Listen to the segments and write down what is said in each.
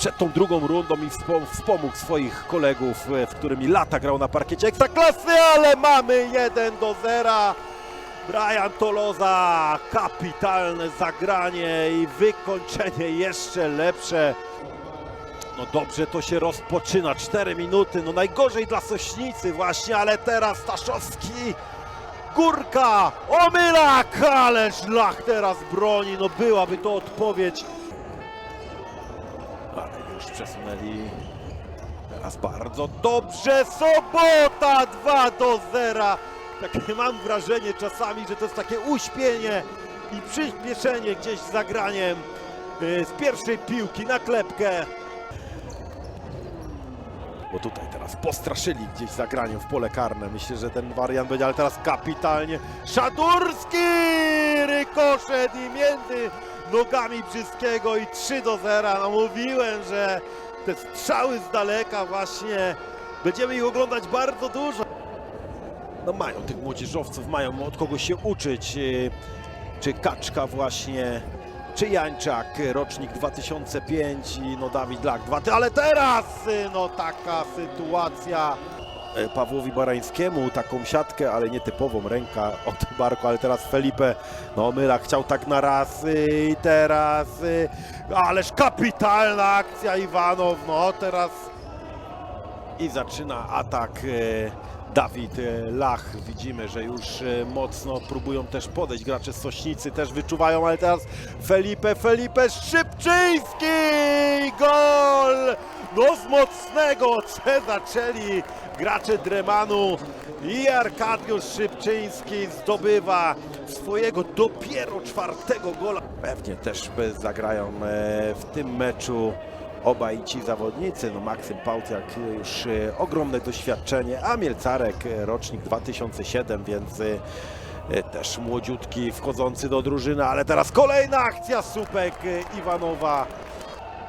przed tą drugą rundą i wspom- wspomógł swoich kolegów, e, z którymi lata grał na parkiecie Ekstraklasy, ale mamy 1 do 0. Brian Toloza, kapitalne zagranie i wykończenie jeszcze lepsze. No dobrze to się rozpoczyna, 4 minuty, no najgorzej dla Sośnicy właśnie, ale teraz Staszowski, Górka, Omylak, ależ Lach teraz broni, no byłaby to odpowiedź. Przesunęli, teraz bardzo dobrze, Sobota 2 do 0. Takie mam wrażenie czasami, że to jest takie uśpienie i przyspieszenie gdzieś zagraniem y, z pierwszej piłki na klepkę. Bo tutaj teraz postraszyli gdzieś zagraniem w pole karne. Myślę, że ten wariant będzie, ale teraz kapitalnie. Szadurski! Rykoszet i między nogami Brzyskiego i 3 do 0. No mówiłem, że te strzały z daleka właśnie będziemy ich oglądać bardzo dużo. No mają tych młodzieżowców, mają od kogo się uczyć. Yy, Czy Kaczka właśnie, czy Jańczak, rocznik 2005 i no Dawid Lak, ale teraz y, no taka sytuacja. E, Pawłowi Barańskiemu taką siatkę, ale nietypową ręka od barku, ale teraz Felipe, no Myla chciał tak na raz y, i teraz, y, ależ kapitalna akcja Iwanow, no teraz i zaczyna atak e, Dawid e, Lach. Widzimy, że już e, mocno próbują też podejść. Gracze Sośnicy też wyczuwają, ale teraz Felipe, Felipe Szybczyński! Gol! No z mocnego C zaczęli gracze Dremanu i Arkadiusz Szybczyński zdobywa swojego dopiero czwartego gola. Pewnie też zagrają w tym meczu obaj ci zawodnicy, no Maksym Pałtiak już e, ogromne doświadczenie, a Mielcarek e, rocznik 2007, więc też młodziutki wchodzący do drużyny, ale teraz kolejna akcja Supek Iwanowa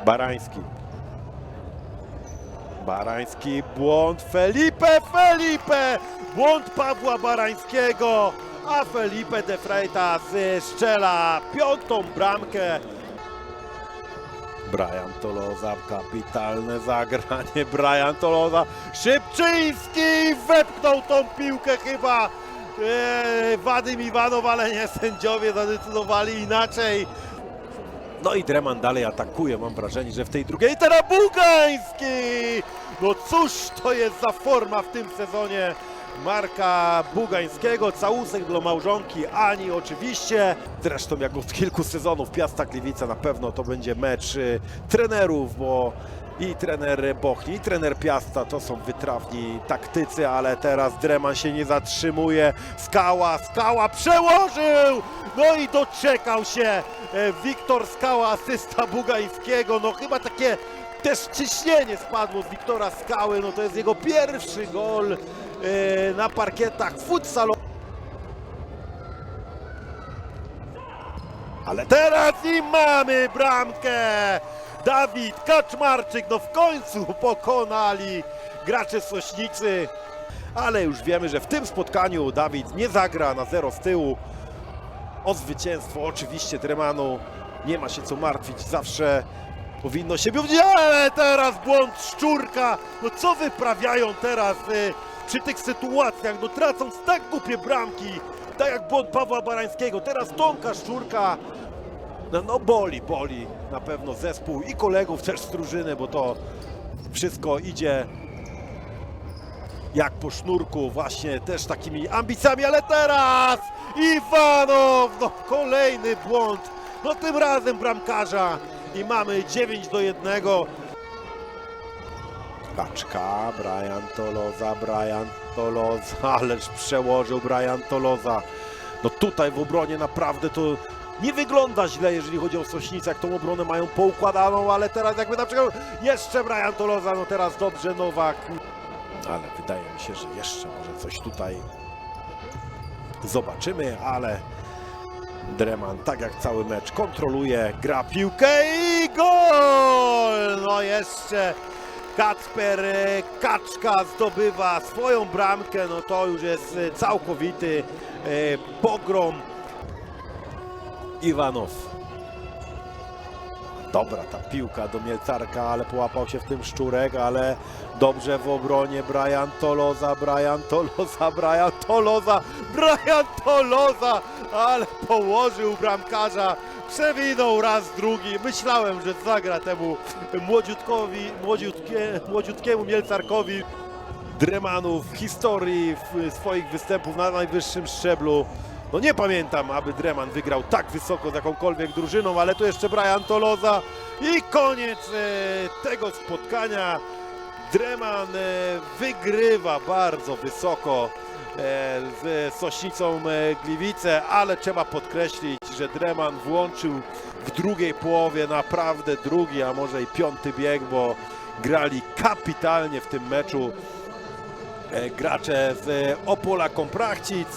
Barański. Barański, błąd Felipe, Felipe! Błąd Pawła Barańskiego, a Felipe de Freitas strzela piątą bramkę. Brian Toloza, kapitalne zagranie, Brian Toloza, Szybczyński wepchnął tą piłkę chyba eee, Wadym Iwanow, ale nie, sędziowie zadecydowali inaczej. No i Dreman dalej atakuje, mam wrażenie, że w tej drugiej, teraz Bugański! No cóż to jest za forma w tym sezonie Marka Bugańskiego, całusek dla małżonki Ani oczywiście. Zresztą jak od kilku sezonów Piasta Gliwica na pewno to będzie mecz y, trenerów, bo i trener Bochni, i trener Piasta to są wytrawni taktycy, ale teraz Dreman się nie zatrzymuje. Skała, Skała przełożył! No i doczekał się e, Wiktor Skała, asysta Bugańskiego. No chyba takie też ciśnienie spadło z Wiktora Skały. No to jest jego pierwszy gol na parkietach futsalowych. Ale teraz i mamy bramkę! Dawid Kaczmarczyk, no w końcu pokonali gracze Sośnicy. Ale już wiemy, że w tym spotkaniu Dawid nie zagra na zero z tyłu. O zwycięstwo oczywiście Dremanu nie ma się co martwić, zawsze powinno się ale teraz błąd Szczurka, no co wyprawiają teraz y, przy tych sytuacjach, no tracąc tak głupie bramki, tak jak błąd Pawła Barańskiego, teraz Tomka Szczurka, no, no boli, boli na pewno zespół i kolegów też z drużyny, bo to wszystko idzie jak po sznurku, właśnie też takimi ambicjami, ale teraz Iwanow, no kolejny błąd, no tym razem bramkarza i mamy 9 do 1. Kaczka, Brian Toloza, Brian Toloza, ależ przełożył Brian Toloza. No tutaj w obronie naprawdę to nie wygląda źle, jeżeli chodzi o Sośnicę, jak tą obronę mają poukładaną, ale teraz jakby na przykład jeszcze Brian Toloza, no teraz dobrze Nowak. Ale wydaje mi się, że jeszcze może coś tutaj zobaczymy, ale Dreman, tak jak cały mecz, kontroluje, gra piłkę i gol! No jeszcze Kacper e, Kaczka zdobywa swoją bramkę, no to już jest e, całkowity e, pogrom. Iwanow. Dobra ta piłka do Mielcarka, ale połapał się w tym Szczurek, ale dobrze w obronie Brian Toloza, Brian Toloza, Brian Toloza, Brian Toloza, ale położył bramkarza, przewinął raz, drugi. Myślałem, że zagra temu młodziutkowi, młodziutkie, młodziutkiemu Mielcarkowi Dremanu w historii w swoich występów na najwyższym szczeblu. No nie pamiętam, aby Dreman wygrał tak wysoko z jakąkolwiek drużyną, ale tu jeszcze Brian Toloza i koniec e, tego spotkania. Dreman e, wygrywa bardzo wysoko e, z Sośnicą e, Gliwice, ale trzeba podkreślić, że Dreman włączył w drugiej połowie naprawdę drugi, a może i piąty bieg, bo grali kapitalnie w tym meczu gracze z Opola Komprachcic.